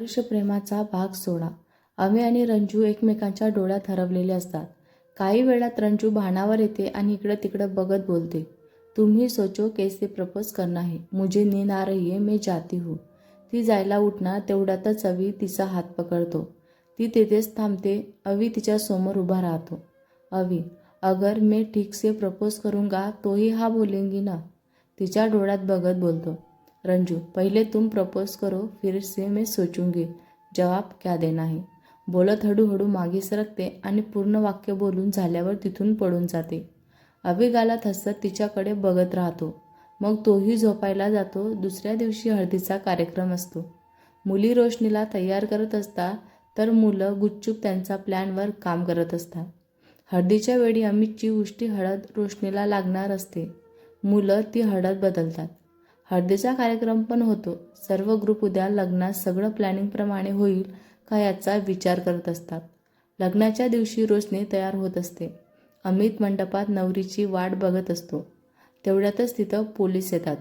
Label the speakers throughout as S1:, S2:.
S1: वर्षप्रेमाचा भाग सोडा. अमे आणि रंजू एकमेकांच्या डोळ्यात हरवलेले असतात. काही वेळात रंजू भानावर येते आणि इकडं तिकडं बघत बोलते. तुम्ही सोचो कैसे प्रपोज करना है मुझे नींद आ रही है मैं जाती हूँ. ती जायला उठणार तेवढ्यातच अवी तिचा हात पकडतो. ती तेथेच थांबते. अवी तिच्या समोर उभा राहतो. अवी अगर मैं ठीक से प्रपोज करूंगा तोही हा बोलेंगी ना? तिच्या डोळ्यात बघत बोलतो. रंजू पहिले तुम प्रपोज करो फिर से मैं सोचूंगी. जवाब क्या देना है? बोलत हळूहळू मागे सरकते आणि पूर्ण वाक्य बोलून झाल्यावर तिथून पडून जाते. अभिगाला थसत हसत तिच्याकडे बघत राहतो. मग तोही झोपायला जातो. दुसऱ्या दिवशी हळदीचा कार्यक्रम असतो. मुली रोशनीला तयार करत असता तर मुलं गुपचूप त्यांचा प्लॅनवर काम करत असतात. हळदीच्या वेळी अमितची उष्टी हळद रोशनीला लागणार असते. मुलं ती हळद बदलतात. हळदीचा कार्यक्रम पण होतो. सर्व ग्रुप उद्या लग्नात सगळं प्लॅनिंगप्रमाणे होईल का याचा विचार करत असतात. लग्नाच्या दिवशी रोशनी तयार होत असते. अमित मंडपात नवरीची वाट बघत असतो. तेवढ्यातच तिथं पोलीस येतात.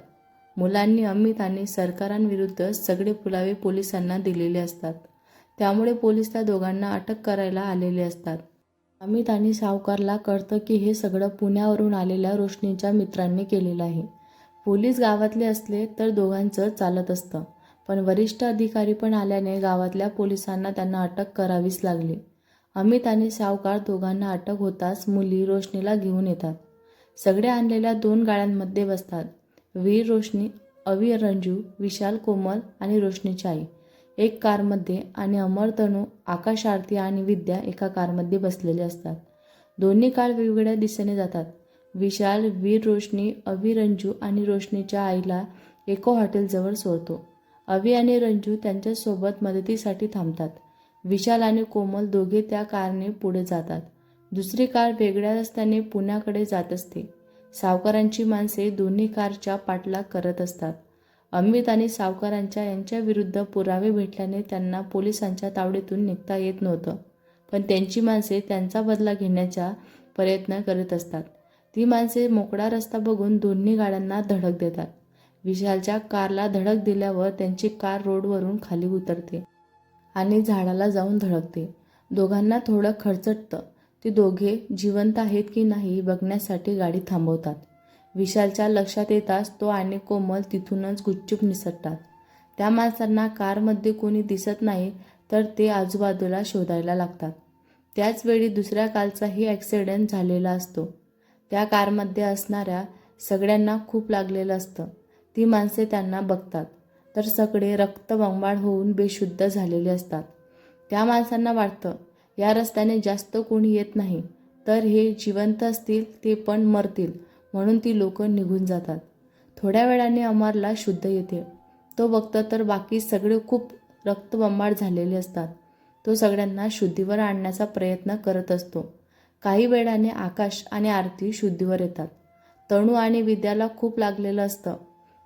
S1: मुलांनी अमित आणि सरकारांविरुद्ध सगळे पुरावे पोलिसांना दिलेले असतात. त्यामुळे पोलीस त्या दोघांना अटक करायला आलेले असतात. अमित आणि सावकारला कळतं की हे सगळं पुण्यावरून आलेल्या रोशनीच्या मित्रांनी केलेलं आहे. पोलीस गावातले असले तर दोघांचं चालत असतं. पण वरिष्ठ अधिकारी पण आल्याने गावातल्या पोलिसांना त्यांना अटक करावीच लागली. अमित आणि सावकार दोघांना अटक होताच मुली रोशनीला घेऊन येतात. सगळे आणलेल्या दोन गाड्यांमध्ये बसतात. वीर रोशनी अवी रंजू विशाल कोमल आणि रोशनीची आई एक कारमध्ये आणि अमर तनू आकाश आरती आणि विद्या एका कारमध्ये बसलेले असतात. दोन्ही कार वेगवेगळ्या दिशेने जातात. विशाल वीर रोशनी अवी रंजू आणि रोशनीच्या आईला एको हॉटेलजवळ सोडतो. अवी आणि रंजू त्यांच्यासोबत मदतीसाठी थांबतात. विशाल आणि कोमल दोघे त्या कारने पुढे जातात. दुसरी कार वेगळ्या रस्त्याने पुण्याकडे जात असते. सावकारांची माणसे दोन्ही कारच्या पाठलाग करत असतात. अमित आणि सावकारांच्या यांच्या विरुद्ध पुरावे भेटल्याने त्यांना पोलिसांच्या तावडीतून निघता येत नव्हतं. पण त्यांची माणसे त्यांचा बदला घेण्याचा प्रयत्न करत असतात. ती माणसे मोकळा रस्ता बघून दोन्ही गाड्यांना धडक देतात. विशालच्या कारला धडक दिल्यावर त्यांची कार रोडवरून खाली उतरते आणि झाडाला जाऊन धडकते. दोघांना थोडं खरचटतं. ते दोघे जिवंत आहेत की नाही बघण्यासाठी गाडी थांबवतात. विशालच्या लक्षात येताच तो आणि कोमल तिथूनच गुपचूप निसटतात. त्या माणसांना कारमध्ये कोणी दिसत नाही तर ते आजूबाजूला शोधायला लागतात. त्याचवेळी दुसऱ्या कालचाही ॲक्सिडेंट झालेला असतो. त्या कारमध्ये असणाऱ्या सगळ्यांना खूप लागलेलं असतं. ती माणसे त्यांना बघतात. तर सगळे रक्तबंबाळ होऊन बेशुद्ध झालेले असतात. त्या माणसांना वाटतं या रस्त्याने जास्त कोणी येत नाही. तर हे जिवंत असतील ते पण मरतील म्हणून ती लोक निघून जातात. थोड्या वेळाने अमरला शुद्ध येते. तो बघतो तर बाकी सगळे खूप रक्तबंबाळ झालेले असतात. तो सगळ्यांना शुद्धीवर आणण्याचा प्रयत्न करत असतो. काही वेळाने आकाश आणि आरती शुद्धीवर येतात. तणू आणि विद्याला खूप लागलेलं असतं.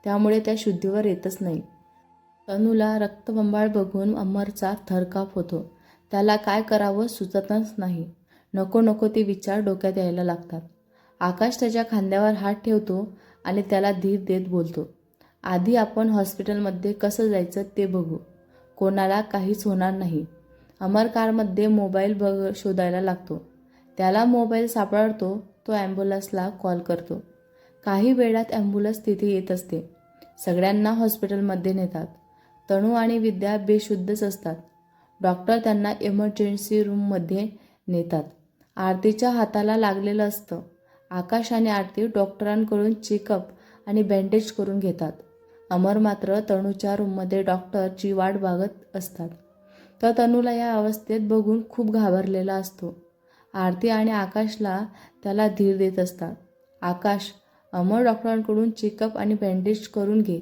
S1: त्यामुळे त्या शुद्धीवर येतच नाही. तनूला रक्तबंबाळ बघून अमरचा थरकाप होतो. त्याला काय करावं सुचतच नाही. नको नको ते विचार डोक्यात यायला लागतात. आकाश त्याच्या खांद्यावर हात ठेवतो आणि त्याला धीर देत बोलतो. आधी आपण हॉस्पिटलमध्ये कसं जायचं ते बघू. कोणाला काहीच होणार नाही. अमर कारमध्ये मोबाईल बघ शोधायला लागतो. त्याला मोबाईल सापडतो तो ॲम्ब्युलन्सला कॉल करतो. काही वेळात ॲम्ब्युलन्स तिथे येत असते. सगळ्यांना हॉस्पिटलमध्ये नेतात. तणू आणि विद्या बेशुद्धच असतात. डॉक्टर त्यांना इमर्जन्सी रूममध्ये नेतात. आरतीच्या हाताला लागलेलं असतं. आकाश आणि आरती डॉक्टरांकडून चेकअप आणि बँडेज करून घेतात. अमर मात्र तणूच्या रूममध्ये डॉक्टरची वाट बघत असतात. तर तनूला या अवस्थेत बघून खूप घाबरलेला असतो. आरती आणि आकाशला त्याला धीर देत असतात. आकाश अमर डॉक्टरांकडून चेकअप आणि बँडेज करून घे.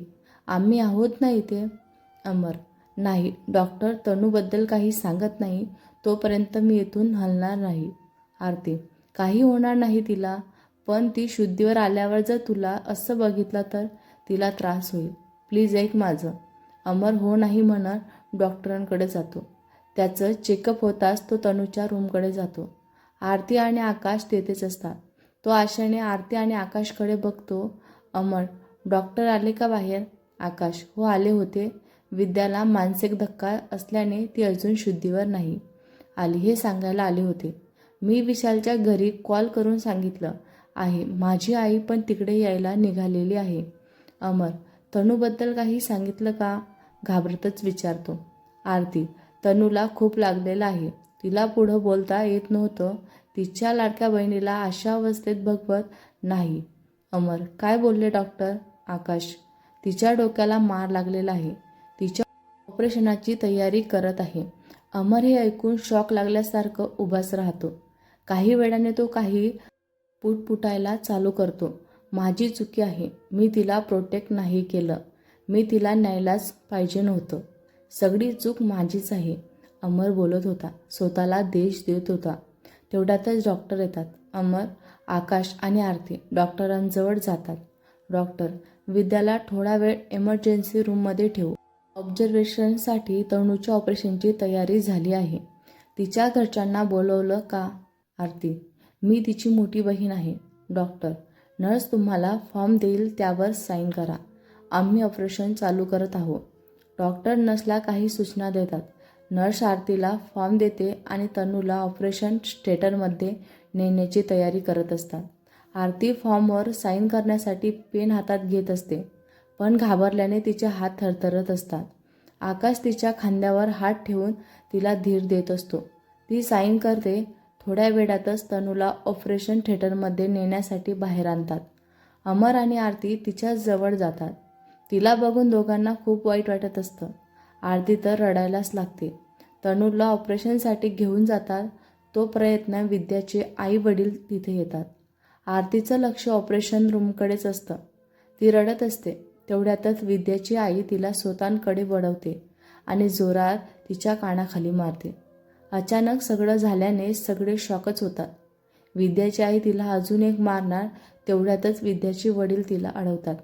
S1: आम्ही आहोत ना इथे? अमर नाही डॉक्टर तनूबद्दल काही सांगत नाही तोपर्यंत मी इथून हलणार नाही. आरती काही होणार नाही तिला पण ती शुद्धीवर आल्यावर जर तुला असं बघितलं तर तिला त्रास होईल. प्लीज ऐक माझं. अमर हो नाही म्हणत डॉक्टरांकडे जातो. त्याचं चेकअप होताच तो तनूच्या रूमकडे जातो. आरती आणि आकाश तेथेच असतात. तो आशेने आरती आणि आकाशकडे बघतो. अमर डॉक्टर आले का बाहेर? आकाश हो आले होते. विद्याला मानसिक धक्का असल्याने ती अजून शुद्धीवर नाही. आली हे सांगायला आले होते. मी विशालच्या घरी कॉल करून सांगितलं आहे माझी आई पण तिकडे यायला निघालेली आहे. अमर तनूबद्दल काही सांगितलं का? घाबरतच विचारतो. आरती तनूला खूप लागलेलं आहे. तिला पुढं बोलता येत नव्हतं. तिच्या लाडक्या बहिणीला अशा अवस्थेत भगवत नाही. अमर काय बोलले डॉक्टर? आकाश तिच्या डोक्याला मार लागलेला आहे. तिच्या ऑपरेशनाची तयारी करत आहे. अमर हे ऐकून शॉक लागल्यासारखं उभाच राहतो. काही वेळाने तो काही पुटपुटायला चालू करतो. माझी चुकी आहे. मी तिला प्रोटेक्ट नाही केलं. मी तिला न्यायलाच पाहिजे नव्हतं. सगळी चूक माझीच आहे. अमर बोलत होता. स्वतःला देश देत होता. तेवढ्यातच डॉक्टर येतात. अमर आकाश आणि आरती डॉक्टरांजवळ जातात. डॉक्टर विद्याला थोडा वेळ एमर्जन्सी रूममध्ये ठेवू. ऑब्झर्वेशनसाठी तणूच्या ऑपरेशनची तयारी झाली आहे. तिच्या घरच्यांना बोलवलं का? आरती मी तिची मोठी बहीण आहे. डॉक्टर नर्स तुम्हाला फॉर्म देईल त्यावर साईन करा. आम्ही ऑपरेशन चालू करत आहोत. डॉक्टर नर्सला काही सूचना देतात. नर्स आरतीला फॉर्म देते आणि तनूला ऑपरेशन स्टेटरमध्ये नेण्याची तयारी करत असतात. आरती फॉर्मवर साईन करण्यासाठी पेन हातात घेत असते पण घाबरल्याने तिचे हात थरथरत असतात. आकाश तिच्या खांद्यावर हात ठेवून तिला धीर देत असतो. ती साईन करते थोड्या वेळातच तनूला ऑपरेशन थिएटरमध्ये नेण्यासाठी बाहेर आणतात. अमर आणि आरती तिच्या जवळ जातात. तिला बघून दोघांना खूप वाईट वाटत असतं. आरती तर रडायलाच लागते. तनूला ऑपरेशनसाठी घेऊन जातात. तो प्रयत्न विद्याचे आई वडील तिथे येतात. आरतीचं लक्ष ऑपरेशन रूमकडेच असतं. ती रडत असते. तेवढ्यातच विद्याची आई तिला स्वतःकडे वळवते आणि जोरात तिच्या कानाखाली मारते. अचानक सगळं झाल्याने सगळे शॉकच होतात. विद्याची आई तिला अजून एक मारणार तेवढ्यातच विद्याचे वडील तिला अडवतात.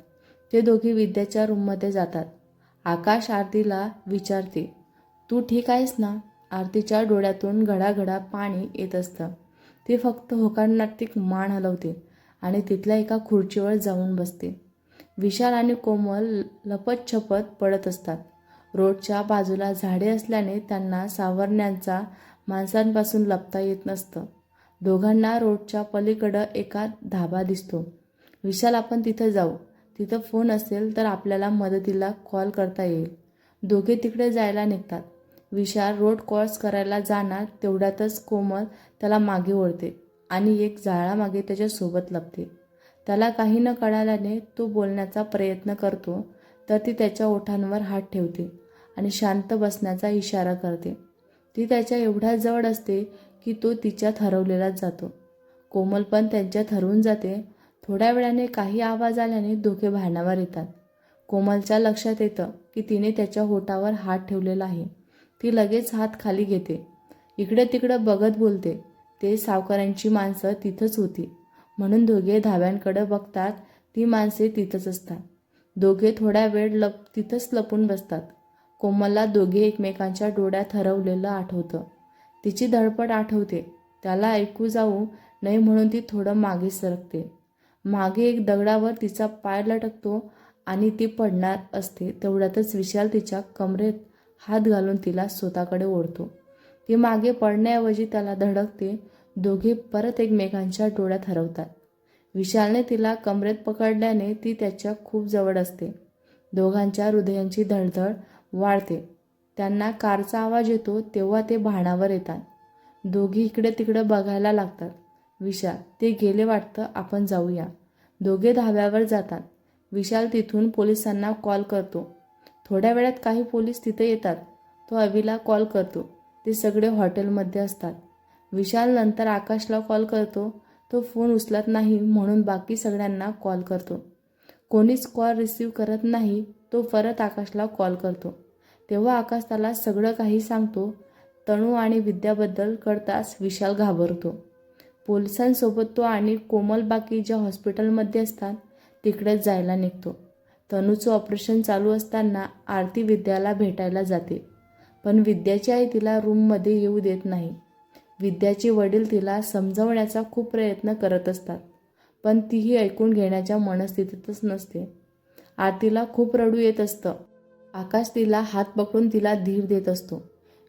S1: ते दोघे विद्याच्या रूममध्ये जातात. आकाश आरतीला विचारते तू ठीक आहेस ना? आरतीच्या डोळ्यातून घडाघडा पाणी येत असतं. ती फक्त होकारार्थी मान हलवते आणि तिथल्या एका खुर्चीवर जाऊन बसते. विशाल आणि कोमल लपत छपत पडत असतात. रोडच्या बाजूला झाडे असल्याने त्यांना सावरण्यांचा माणसांपासून लपता येत नसतं. दोघांना रोडच्या पलीकडं एका धाबा दिसतो. विशाल आपण तिथं जाऊ. तिथं फोन असेल तर आपल्याला मदतीला कॉल करता येईल. दोघे तिकडे जायला निघतात. विशाल रोड क्रॉस करायला जाणार तेवढ्यातच कोमल त्याला मागे ओढते आणि एक जाळामागे त्याच्यासोबत लपते. त्याला काही न कळाल्याने तो बोलण्याचा प्रयत्न करतो तर ती त्याच्या ओठांवर हात ठेवते आणि शांत बसण्याचा इशारा करते. ती त्याच्या एवढ्या जवळ असते की तो तिच्यात हरवलेलाच जातो. कोमल पण त्यांच्यात हरवून जाते थोड्या वेळाने काही आवाज आल्याने दोघे भांडणावर येतात. कोमलच्या लक्षात येतं की तिने त्याच्या होटावर हात ठेवलेला आहे. ती लगेच हात खाली घेते. इकडे तिकडं बघत बोलते. ते सावकारांची माणसं तिथंच होती. म्हणून दोघे धाब्यांकडे बघतात ती माणसे तिथंच असतात. दोघे थोड्या वेळ लप तिथंच लपून बसतात. कोमलला दोघे एकमेकांच्या डोळ्यात हरवलेलं आठवतं. तिची धडपड आठवते. त्याला ऐकू जाऊ नाही म्हणून ती थोडं मागे सरकते. मागे एक दगडावर तिचा पाय लटकतो आणि ती पडणार असते तेवढ्यातच विशाल तिच्या कमरेत हात घालून तिला स्वतःकडे ओढतो. ती मागे पडण्याऐवजी त्याला धडकते दोघे परत एकमेकांच्या डोळ्यात हरवतात. विशालने तिला कमरेत पकडल्याने ती त्याच्या खूप जवळ असते. दोघांच्या हृदयांची धडधड वाढते. त्यांना कारचा आवाज येतो तेव्हा ते भाणावर येतात. दोघी इकडे तिकडे बघायला लागतात. विशाल ते गेले वाटतं आपण जाऊया. दोघे धाब्यावर जातात. विशाल तिथून पोलिसांना कॉल करतो. थोड्या वेळात काही पोलीस तिथे येतात. तो अवीला कॉल करतो. ते सगळे हॉटेलमध्ये असतात. विशाल नंतर आकाशला कॉल करतो. तो फोन उचलत नाही म्हणून बाकी सगळ्यांना कॉल करतो. कोणीच कॉल रिसीव करत नाही तो परत आकाशला कॉल करतो. तेव्हा आकाश त्याला सगळं काही सांगतो. तणू आणि विद्याबद्दल कळताच विशाल घाबरतो. पोलिसांसोबत तो आणि कोमल बाकी ज्या हॉस्पिटलमध्ये असतात तिकडेच जायला निघतो. तनूचं ऑपरेशन चालू असताना आरती विद्याला भेटायला जाते. पण विद्याची आई तिला रूममध्ये येऊ देत नाही. विद्याचे वडील तिला समजवण्याचा खूप प्रयत्न करत असतात पण तीही ऐकून घेण्याच्या मनस्थितीतच नसते. आरतीला खूप रडू येत असतं. आकाश तिला हात पकडून तिला धीर देत असतो.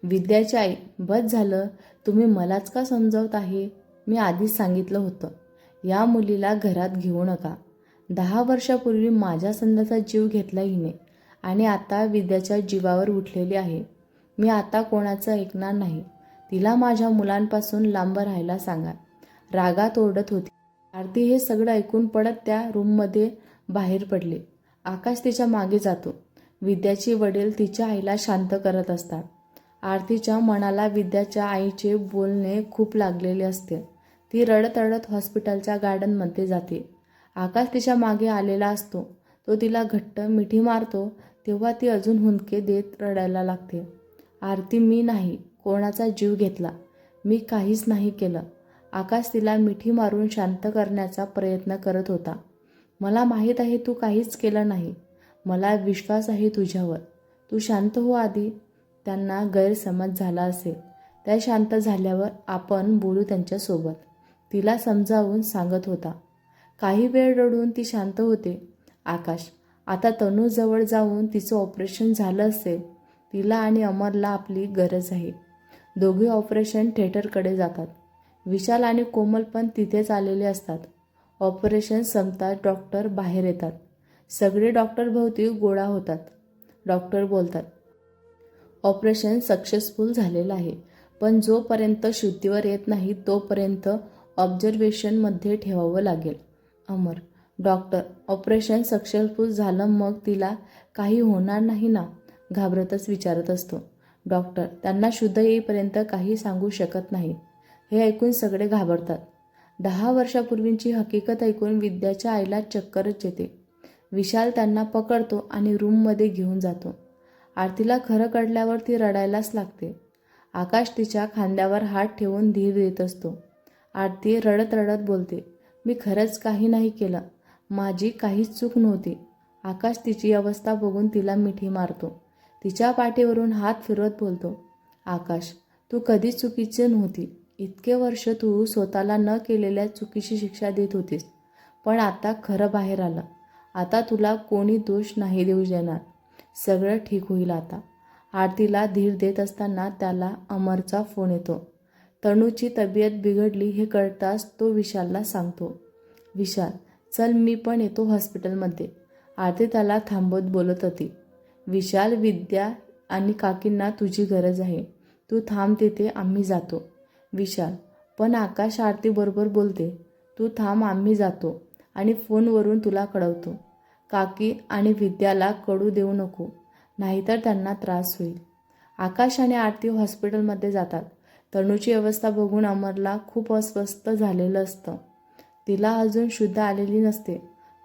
S1: विद्याची आई बस झालं तुम्ही मलाच का समजवत आहे? मी आधीच सांगितलं होतं. या मुलीला घरात घेऊ नका. दहा वर्षापूर्वी माझ्या संदाचा जीव घेतला हिने आणि आता विद्याच्या जीवावर उठलेली आहे. मी आता कोणाचं ऐकणार नाही. तिला माझ्या मुलांपासून लांब राहायला सांगा. रागात ओरडत होती. आरती हे सगळं ऐकून पडत त्या रूममध्ये बाहेर पडले. आकाश तिच्यामागे जातो. विद्याची वडील तिच्या आईला शांत करत असतात. आरतीच्या मनाला विद्याच्या आईचे बोलणे खूप लागलेले असते. ती रडत रडत हॉस्पिटलच्या गार्डनमध्ये जाते. आकाश तिच्यामागे आलेला असतो. तो तिला घट्ट मिठी मारतो तेव्हा ती अजून हुंदके देत रडायला लागते. आरती मी नाही. कोणाचा जीव घेतला? मी काहीच नाही केलं. आकाश तिला मिठी मारून शांत करण्याचा प्रयत्न करत होता. मला माहीत आहे तू काहीच केलं नाही. मला विश्वास आहे तुझ्यावर. तू शांत हो आधी त्यांना गैरसमज झाला असेल. त्या शांत झाल्यावर आपण बोलू त्यांच्यासोबत. तिला समजावून सांगत होता. काही वेळ रडून ती शांत होते. आकाश आता तनूजवळ जाऊन तिचं ऑपरेशन झालं असेल. तिला आणि अमरला आपली गरज आहे. दोघे ऑपरेशन थिएटरकडे जातात. विशाल आणि कोमल पण तिथेच आलेले असतात. ऑपरेशन संपतात डॉक्टर बाहेर येतात. सगळे डॉक्टर भोवती गोळा होतात. डॉक्टर बोलतात ऑपरेशन सक्सेसफुल झालेलं आहे. पण जोपर्यंत शुद्धीवर येत नाही तोपर्यंत ऑब्झर्वेशनमध्ये ठेवावं लागेल. अमर डॉक्टर ऑपरेशन सक्सेसफुल झालं मग तिला काही होणार नाही ना? घाबरतच विचारत असतो. डॉक्टर त्यांना शुद्ध येईपर्यंत काही सांगू शकत नाही. हे ऐकून सगळे घाबरतात. दहा वर्षापूर्वीची हकीकत ऐकून विद्याच्या आईला चक्करच येते. विशाल त्यांना पकडतो आणि रूममध्ये घेऊन जातो. आरतीला खरं कळल्यावर ती रडायलाच लागते. आकाश तिच्या खांद्यावर हात ठेवून धीर देत असतो. आरती रडत रडत बोलते मी खरंच काही नाही केलं. माझी काहीच चूक नव्हती. आकाश तिची अवस्था बघून तिला मिठी मारतो. तिच्या पाठीवरून हात फिरवत बोलतो आकाश तू कधीच चुकीची नव्हती. इतके वर्ष तू स्वतःला न केलेल्या चुकीची शिक्षा देत होतीस. पण आता खरं बाहेर आलं. आता तुला कोणी दोष नाही देऊ देणार. सगळं ठीक होईल आता. आरतीला धीर देत असताना त्याला अमरचा फोन येतो. तनूची तब्येत बिघडली हे कळताच तो विशालला सांगतो. विशाल चल मी पण येतो हॉस्पिटलमध्ये. आरती त्याला थांबवत बोलत होती. विशाल विद्या आणि काकींना तुझी गरज आहे. तू थांब तिथे आम्ही जातो. विशाल पण आकाश आरतीबरोबर बोलते. तू थांब आम्ही जातो आणि फोनवरून तुला कळवतो. काकी आणि विद्याला कळू देऊ नको नाहीतर त्यांना त्रास होईल. आकाश आणि आरती हॉस्पिटलमध्ये जातात. तनूची अवस्था बघून अमरला खूप अस्वस्थ झालेलं असतं. तिला अजून शुद्ध आलेली नसते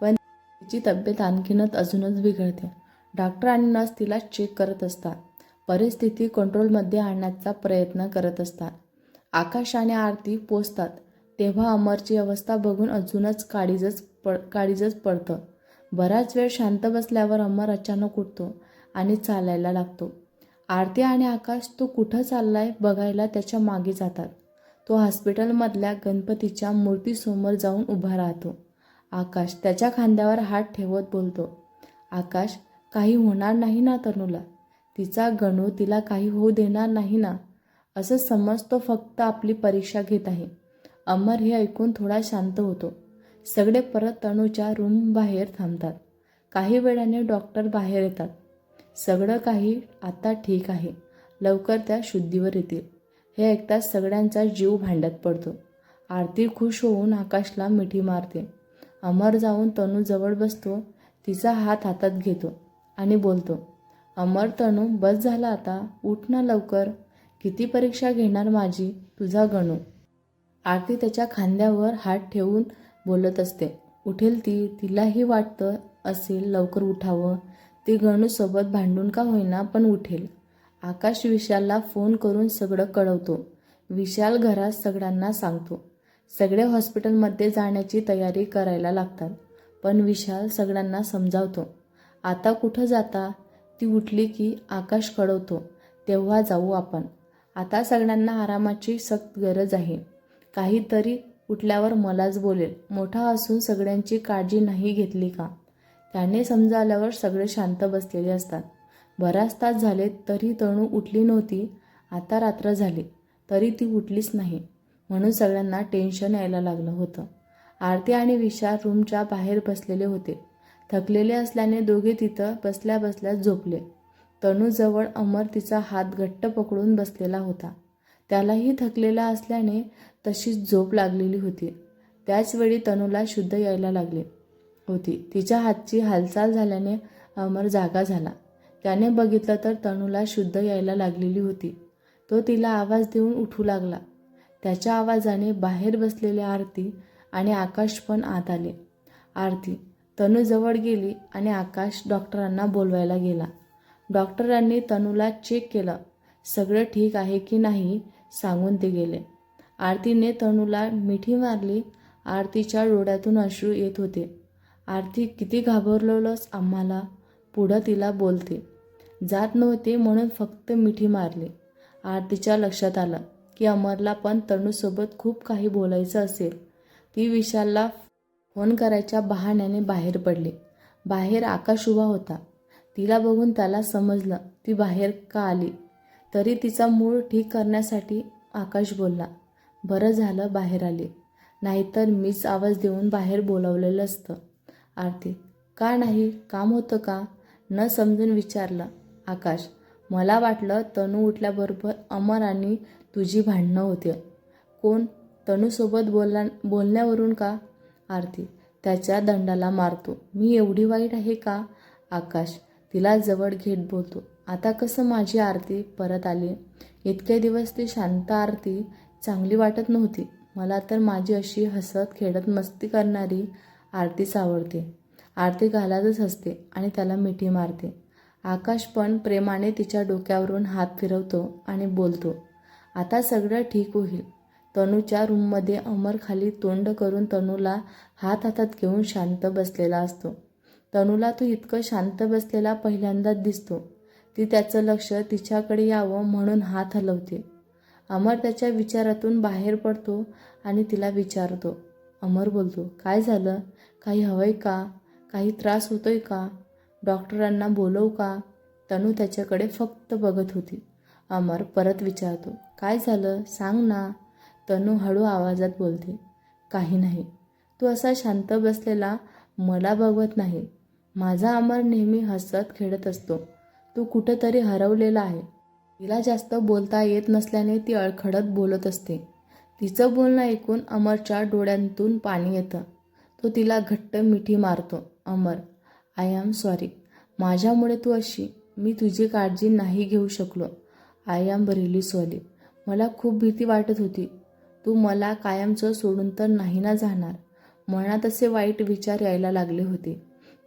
S1: पण तिची तब्येत आणखीनच अजूनच बिघडते. डॉक्टर आणि नर्स तिला चेक करत असतात. परिस्थिती कंट्रोलमध्ये आणण्याचा प्रयत्न करत असतात. आकाश आणि आरती पोचतात तेव्हा अमरची अवस्था बघून अजूनच काळीजच पड काळीजच पडतं. बराच वेळ शांत बसल्यावर अमर अचानक उठतो आणि चालायला लागतो. आरती आणि आकाश तो कुठं चाललाय बघायला त्याच्यामागे जातात. तो हॉस्पिटलमधल्या गणपतीच्या मूर्तीसमोर जाऊन उभा राहतो. आकाश त्याच्या खांद्यावर हात ठेवत बोलतो आकाश काही होणार नाही ना तनूला. तिचा गणू तिला काही होऊ देणार नाही ना? असं समज तो फक्त आपली परीक्षा घेत आहे. अमर हे ऐकून थोडा शांत होतो. सगळे परत तनूच्या रूम बाहेर थांबतात. काही वेळाने डॉक्टर बाहेर येतात. सगळं काही आता ठीक आहे. लवकर त्या शुद्धीवर येतील. हे ऐकताच सगळ्यांचा जीव भांड्यात पडतो. आरती खुश होऊन आकाशला मिठी मारते. अमर जाऊन तनूजवळ बसतो. तिचा हात हातात घेतो आणि बोलतो अमर तनू बस झाला आता. उठ ना लवकर. किती परीक्षा घेणार माझी? तुझा गणू. आरती त्याच्या खांद्यावर हात ठेवून बोलत असते उठेल ती. तिलाही वाटतं असेल लवकर उठावं. ती गणूसोबत भांडून का होईना पण उठेल. आकाश विशालला फोन करून सगळं कळवतो. विशाल घरात सगळ्यांना सांगतो. सगळे हॉस्पिटलमध्ये जाण्याची तयारी करायला लागतात पण विशाल सगळ्यांना समजावतो. आता कुठं जाता? ती उठली की आकाश कळवतो तेव्हा जाऊ आपण. आता सगळ्यांना आरामाची सक्त गरज आहे. काहीतरी उठल्यावर मलाच बोलेल मोठा असून सगळ्यांची काळजी नाही घेतली का? त्याने समजावल्यावर सगळे शांत बसलेले असतात. बराच तास झाले तरी तणू उठली नव्हती. आता रात्र झाली. तरी ती उठलीच नाही. म्हणून सगळ्यांना टेन्शन यायला लागलं होतं. आरती आणि विशाल रूमच्या बाहेर बसलेले होते. थकलेले असल्याने दोघे तिथं बसल्या बसल्या झोपले. तणूजवळ अमर तिचा हात घट्ट पकडून बसलेला होता. त्यालाही थकलेला असल्याने तशीच झोप लागलेली होती. त्याचवेळी तनूला शुद्ध यायला लागले. होती. तिच्या हातची हालचाल झाल्याने अमर जागा झाला. त्याने बघितलं तर तनूला शुद्ध यायला लागलेली होती. तो तिला आवाज देऊन उठू लागला. त्याच्या आवाजाने बाहेर बसलेले आरती आणि आकाश पण आत आले. आरती तनू जवळ गेली आणि आकाश डॉक्टरांना बोलवायला गेला. डॉक्टरांनी तनूला चेक केलं सगळं ठीक आहे की नाही सांगून ते गेले. आरतीने तनूला मिठी मारली. आरतीच्या डोळ्यातून अश्रू येत होते. आरती किती घाबरलोलंच आम्हाला पुढं तिला बोलते. जात नव्हते म्हणून फक्त मिठी मारली. आरतीच्या लक्षात आलं की अमरला पण तनूसोबत खूप काही बोलायचं असेल. ती विशालला फोन करायच्या बहाण्याने बाहेर पडली. बाहेर आकाश उभा होता. तिला बघून त्याला समजलं ती बाहेर का आली. तरी तिचा मूळ ठीक करण्यासाठी आकाश बोलला बरं झालं बाहेर आली. नाहीतर मीच आवाज देऊन बाहेर बोलावलेलं असतं. आरती. का नाही? काम होतं का? न समजून विचारलं. आकाश मला वाटलं तनू उठल्याबरोबर अमर आणि तुझी भांडणं होती कोण? तनूसोबत बोलला बोलण्यावरून का? आरती त्याच्या दंडाला मारतो. मी एवढी वाईट आहे का? आकाश तिला जवळ घेत बोलतो. आता कसं माझी आरती परत आली? इतके दिवस ती शांत आरती चांगली वाटत नव्हती. मला तर माझी अशी हसत खेळत मस्ती करणारी आरती आवडते आरती घालातच असते आणि त्याला मिठी मारते. आकाश पण प्रेमाने तिच्या डोक्यावरून हात फिरवतो आणि बोलतो आता सगळं ठीक होईल तनूच्या रूममध्ये अमर खाली तोंड करून तनूला हात हातात घेऊन शांत बसलेला असतो. तनूला तो इतकं शांत बसलेला पहिल्यांदाच दिसतो. ती त्याचं लक्ष तिच्याकडे यावं म्हणून हात हलवते. अमर त्याच्या विचारातून बाहेर पडतो आणि तिला विचारतो अमर बोलतो काय झालं? काही हवंय का? काही त्रास होतोय का? डॉक्टरांना बोलवू का? तनू त्याच्याकडे फक्त बघत होती. अमर परत विचारतो काय झालं? सांग ना. तनू हळू आवाजात बोलते काही नाही. तू असा शांत बसलेला मला बघवत नाही. माझा अमर नेहमी हसत खेळत असतो. तू कुठंतरी हरवलेला आहे. तिला जास्त बोलता येत नसल्याने ती अडखडत बोलत असते. तिचं बोलणं ऐकून अमरच्या डोळ्यांतून पाणी येतं. तो तिला घट्ट मिठी मारतो. Amar I am sorry. माझ्यामुळे तू अशी मी तुझी काळजी नाही घेऊ शकलो. I am really sorry. मला खूप भीती वाटत होती. तू मला कायमचं सोडून तर नाही ना जाणार. मनात असे वाईट विचार यायला लागले होते.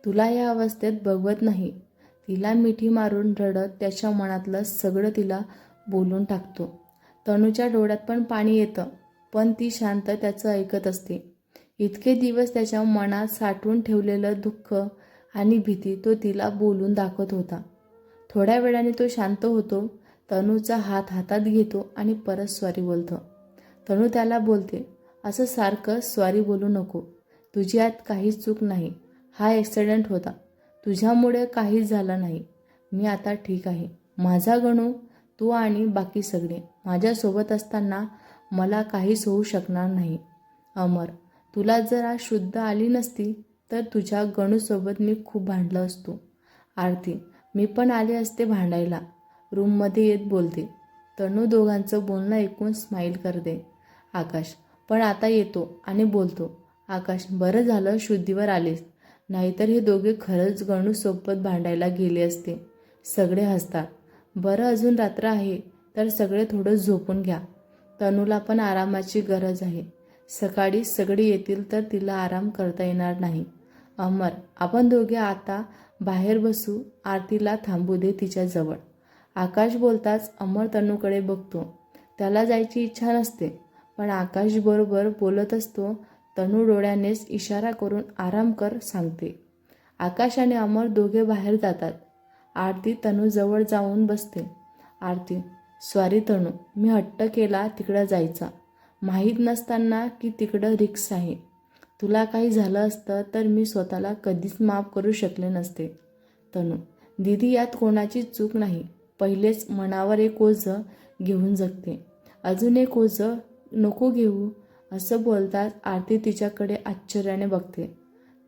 S1: तुला या अवस्थेत बघवत नाही. तिला मिठी मारून रडत त्याच्या मनातलं सगळं तिला बोलून टाकतो. तनूच्या डोळ्यात पण पाणी येतं पण ती शांत त्याचं ऐकत असते. इतके दिवस त्याच्या मनात साठवून ठेवलेलं दुःख आणि भीती तो तिला बोलून दाखवत होता. थोड्या वेळाने तो शांत होतो तनूचा हात हातात घेतो आणि परत स्वारी बोलतो. तनू त्याला बोलते असं सारखं स्वारी बोलू नको. तुझी आत काहीच चूक नाही. हा ॲक्सिडेंट होता. तुझ्यामुळे काहीच झालं नाही. मी आता ठीक आहे. माझा गणू तू आणि बाकी सगळे. माझ्यासोबत असताना मला काहीच होऊ शकणार नाही. अमर तुला जर आज शुद्ध आली नसती तर तुझ्या गणूसोबत मी खूप भांडलं असतो. आरती मी पण आले असते भांडायला. रूममध्ये येत बोलते. तनू दोघांचं बोलणं ऐकून स्माईल करते. आकाश पण आता येतो आणि बोलतो. आकाश बरं झालं शुद्धीवर आलेस. नाहीतर हे दोघे खरंच गणूसोबत भांडायला गेले असते. सगळे हसतात. बरं अजून रात्र आहे तर सगळे थोडं झोपून घ्या. तनूला पण आरामाची गरज आहे. सकाळी सगळी येतील तर तिला आराम करता येणार नाही. अमर आपण दोघे आता बाहेर बसू आरतीला थांबू दे तिच्याजवळ आकाश बोलताच अमर तनूकडे बघतो. त्याला जायची इच्छा नसते पण आकाश बरोबर बोलत असतो तनू डोळ्यानेच इशारा करून आराम कर सांगते. आकाश आणि अमर दोघे बाहेर जातात. आरती तनूजवळ जाऊन बसते. आरती स्वारी तनू मी हट्ट केला तिकडं जायचा. माहीत नसताना की तिकडं रिक्स आहे. तुला काही झालं असतं तर मी स्वतःला कधीच माफ करू शकले नसते. तनू दिदी यात कोणाची चूक नाही. पहिलेच मनावर एक ओझं घेऊन जगते. अजून एक ओझं नको घेऊ असं बोलताच आरती तिच्याकडे आश्चर्याने बघते.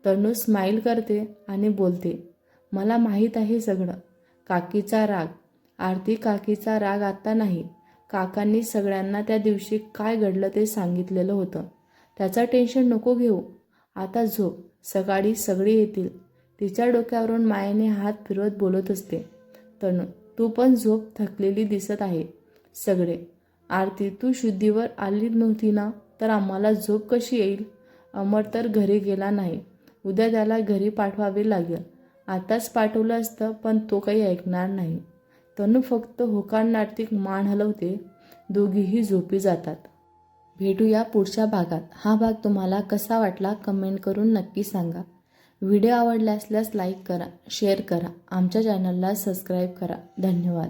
S1: तनू स्माईल करते आणि बोलते मला माहीत आहे सगळं. काकीचा राग. आरती काकीचा राग आता नाही. काकांनी सगळ्यांना त्या दिवशी काय घडलं ते सांगितलेलं होतं. त्याचं टेन्शन नको घेऊ. आता झोप. सकाळी सगळी येतील. तिच्या डोक्यावरून मायेने हात फिरवत बोलत असते. तणू तू पण झोप थकलेली दिसत आहे. सगळे. आरती तू शुद्धीवर आली नव्हती ना? तर आम्हाला झोप कशी येईल? अमर तर घरी गेला नाही. उद्या त्याला घरी पाठवावे लागेल. आताच पाठवलं असतं पण तो काही ऐकणार नाही. तनू फक्त होकारणार्थिक मान हलवते. दोघीही झोपी जातात. भेटूया पुढच्या भागात. हा भाग तुम्हाला कसा वाटला कमेंट करून नक्की सांगा. व्हिडिओ आवडला असल्यास लाईक करा शेअर करा. आमच्या चॅनलला सबस्क्राईब करा. धन्यवाद.